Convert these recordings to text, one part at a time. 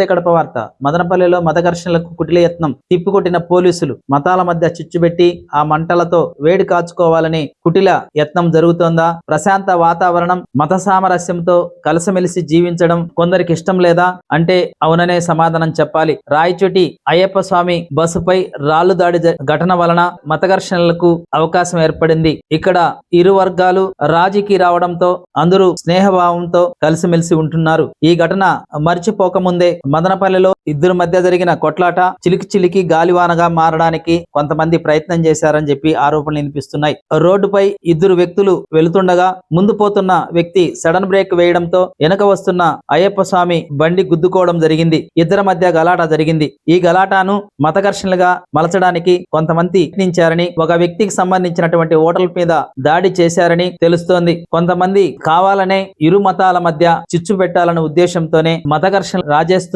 నమస్తే కడప వార్త. మదనపల్లిలో మత ఘర్షణలకు కుటిల యత్నం తిప్పికొట్టిన పోలీసులు మతాల మధ్య చిచ్చుబెట్టి ఆ మంటలతో వేడి కాచుకోవాలని కుటిల యత్నం జరుగుతోందా? ప్రశాంత వాతావరణం మత సామరస్యంతో కలిసిమెలిసి జీవించడం కొందరికి ఇష్టం లేదా? అంటే అవుననే సమాధానం చెప్పాలి. రాయచోటి అయ్యప్ప స్వామి బస్సుపై రాళ్ళు దాడి ఘటన వలన మత ఘర్షణలకు అవకాశం ఏర్పడింది. ఇక్కడ ఇరు వర్గాలు రాజీకి రావడంతో అందరూ స్నేహభావంతో కలిసిమెలిసి ఉంటున్నారు. ఈ ఘటన మర్చిపోకముందే మదనపల్లిలో ఇద్దరు మధ్య జరిగిన కొట్లాట చిలికి చిలికి గాలివానగా మారడానికి కొంతమంది ప్రయత్నం చేశారని చెప్పి ఆరోపణలు వినిపిస్తున్నాయి. రోడ్డుపై ఇద్దరు వ్యక్తులు వెళుతుండగా ముందు పోతున్న వ్యక్తి సడన్ బ్రేక్ వేయడంతో వెనక వస్తున్న అయ్యప్ప స్వామి బండి గుద్దుకోవడం జరిగింది. ఇద్దరి మధ్య గలాట జరిగింది. ఈ గలాటాను మత ఘర్షణలుగా మలచడానికి కొంతమంది యత్నించారని ఒక వ్యక్తికి సంబంధించినటువంటి ఓటల మీద దాడి చేశారని తెలుస్తోంది. కొంతమంది కావాలనే ఇరు మతాల మధ్య చిచ్చు పెట్టాలనే ఉద్దేశంతోనే మత ఘర్షణ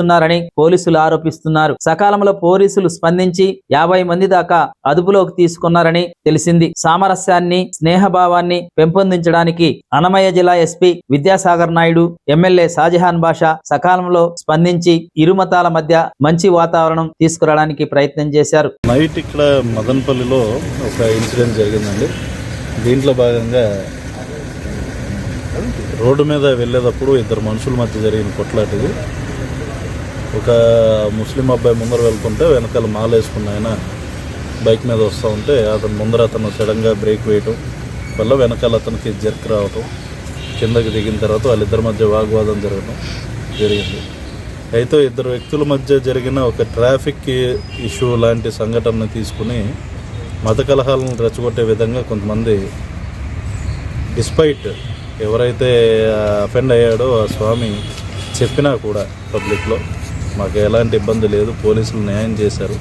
చేస్తున్నారని పోలీసులు ఆరోపిస్తున్నారు. సకాలంలో పోలీసులు స్పందించి యాభై మంది దాకా అదుపులోకి తీసుకున్నారని తెలిసింది. సామరస్యాన్ని స్నేహభావాన్ని పెంపొందించడానికి అన్నమయ్య జిల్లా ఎస్పీ విద్యాసాగర్ నాయుడు ఎమ్మెల్యే షాజహాన్ బాషా సకాలంలో స్పందించి ఇరు మతాల మధ్య మంచి వాతావరణం తీసుకురావడానికి ప్రయత్నం చేశారు. నైట్ ఇక్కడ మదనపల్లిలో ఒక ఇన్సిడెంట్ జరిగిందండి. దీంట్లో భాగంగా రోడ్డు మీద వెళ్ళేటప్పుడు ఇద్దరు మనుషుల మధ్య జరిగిన కొట్లాటిది. ఒక ముస్లిం అబ్బాయి ముందర వెళ్తుంటే వెనకాల మాల వేసుకున్న ఆయన బైక్ మీద వస్తూ ఉంటే అతను ముందర అతను సడన్గా బ్రేక్ వేయటం వల్ల వెనకాల అతనికి జర్క్ రావటం కిందకి దిగిన తర్వాత వాళ్ళిద్దరి మధ్య వాగ్వాదం జరగడం జరిగింది. అయితే ఇద్దరు వ్యక్తుల మధ్య జరిగిన ఒక ట్రాఫిక్ ఇష్యూ లాంటి సంఘటనను తీసుకుని మత కలహాలను రెచ్చగొట్టే విధంగా కొంతమంది డిస్పైట్ ఎవరైతే అఫెండ్ అయ్యాడో ఆ స్వామి చెప్పినా కూడా పబ్లిక్లో మాకు ఎలాంటి ఇబ్బంది లేదు పోలీసులు న్యాయం చేశారు.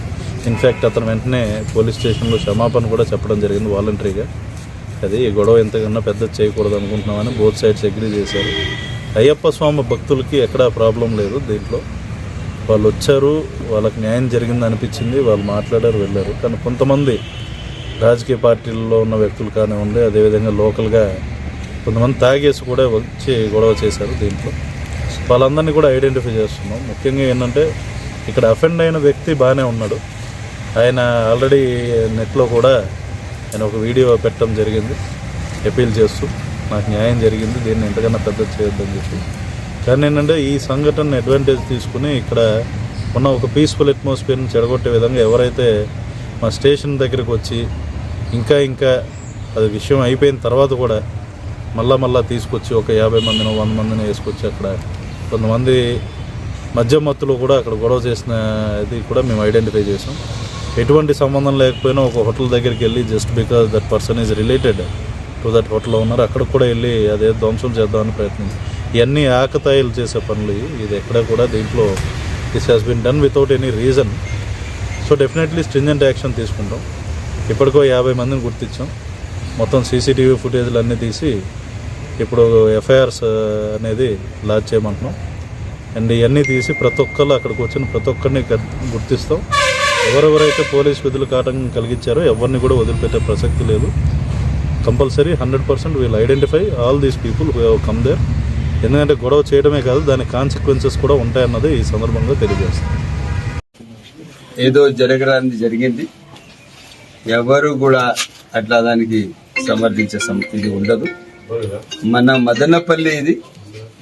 ఇన్ఫ్యాక్ట్ అతను వెంటనే పోలీస్ స్టేషన్లో క్షమాపణ కూడా చెప్పడం జరిగింది వాలంటరీగా. అది ఈ గొడవ ఎంతకన్నా పెద్ద చేయకూడదు అనుకుంటున్నామని బోత్ సైడ్స్ అగ్రీ చేశారు. అయ్యప్ప స్వామి భక్తులకి ఎక్కడా ప్రాబ్లం లేదు దీంట్లో. వాళ్ళు వచ్చారు వాళ్ళకి న్యాయం జరిగింది అనిపించింది వాళ్ళు మాట్లాడారు వెళ్ళారు. కానీ కొంతమంది రాజకీయ పార్టీల్లో ఉన్న వ్యక్తులు కానివ్వండి అదేవిధంగా లోకల్గా కొంతమంది తాగేసి కూడా వచ్చి గొడవ చేశారు దీంట్లో. వాళ్ళందరినీ కూడా ఐడెంటిఫై చేస్తున్నాం. ముఖ్యంగా ఏంటంటే ఇక్కడ అఫెండ్ అయిన వ్యక్తి బాగానే ఉన్నాడు. ఆయన ఆల్రెడీ నెట్లో కూడా ఆయన ఒక వీడియో పెట్టడం జరిగింది. అపీల్ చేస్తూ నాకు న్యాయం జరిగింది దీన్ని ఎంతకన్నా పెద్ద చేయొద్దని చెప్పి. కానీ ఏంటంటే ఈ సంఘటన అడ్వాంటేజ్ తీసుకుని ఇక్కడ ఉన్న ఒక పీస్ఫుల్ అట్మాస్ఫియర్ని చెడగొట్టే విధంగా ఎవరైతే మా స్టేషన్ దగ్గరికి వచ్చి ఇంకా ఇంకా అది విషయం అయిపోయిన తర్వాత కూడా మళ్ళా మళ్ళా తీసుకొచ్చి ఒక యాభై మందిని వంద మందిని వేసుకొచ్చి అక్కడ కొంతమంది మధ్య మత్తులో కూడా అక్కడ గొడవ చేసిన ఇది కూడా మేము ఐడెంటిఫై చేసాం ఎటువంటి సంబంధం లేకపోయినా ఒక హోటల్ దగ్గరికి వెళ్ళి just because that person is related to that హోటల్లో ఉన్నారు అక్కడికి కూడా వెళ్ళి అదే ధ్వంసం చేద్దామని ప్రయత్నించి. ఇవన్నీ ఆకతాయిలు చేసే పనులు ఇది ఎక్కడ కూడా దీంట్లో this has been done without any reason so definitely stringent action తీసుకుంటాం. ఇప్పటికో యాభై మందిని గుర్తించాం. మొత్తం సీసీటీవీ ఫుటేజ్లు అన్నీ తీసి ఇప్పుడు ఎఫ్ఐఆర్స్ అనేది లాంచ్ చేయమంటున్నాం. అండ్ ఇవన్నీ తీసి ప్రతి ఒక్కళ్ళు అక్కడికి వచ్చిన ప్రతి ఒక్కరిని గుర్తిస్తాం. ఎవరెవరైతే పోలీస్ విధులు కాటంకం కలిగించారో ఎవరిని కూడా వదిలిపెట్టే ప్రసక్తి లేదు. Compulsory hundred percent we'll identify all these people who come there. ఎందుకంటే గొడవ చేయడమే కాదు దాని కాన్సిక్వెన్సెస్ కూడా ఉంటాయన్నది ఈ సందర్భంగా తెలియజేస్తాం. ఏదో జరగడానికి జరిగింది. ఎవరు కూడా అట్లా దానికి సమర్థించే సం- ఇది ఉండదు. మన మదనపల్లి ఇది.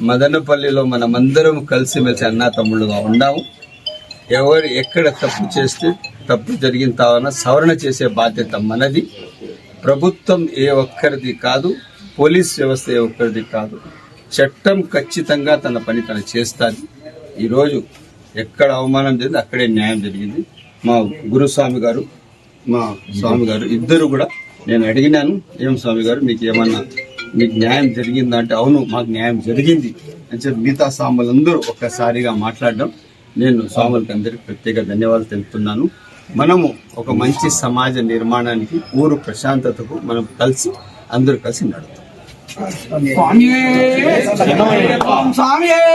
మదనపల్లిలో మనమందరం కలిసిమెలిసి అన్నా తమ్ముళ్ళుగా ఉన్నాము ఎవరు ఎక్కడ తప్పు చేస్తే తప్పు జరిగిన తావన సవరణ చేసే బాధ్యత మనది. ప్రభుత్వం ఏ ఒక్కరిది కాదు పోలీస్ వ్యవస్థ ఏ ఒక్కరిది కాదు. చట్టం ఖచ్చితంగా తన పని తను చేస్తుంది. ఈరోజు ఎక్కడ అవమానం జరిగింది అక్కడే న్యాయం జరిగింది. మా గురుస్వామి గారు మా స్వామి గారు ఇద్దరు కూడా నేను అడిగినాను ఏం స్వామి గారు మీకు ఏమన్నా మీకు న్యాయం జరిగిందా అంటే అవును మాకు న్యాయం జరిగింది అని చెప్పి మిగతా స్వాములందరూ ఒక్కసారిగా మాట్లాడడం నేను స్వాములకి అందరికీ ప్రత్యేక ధన్యవాదాలు తెలుపుతున్నాను. మనము ఒక మంచి సమాజ నిర్మాణానికి ఊరు ప్రశాంతతకు మనం కలిసి అందరూ కలిసి నడుతాం స్వామి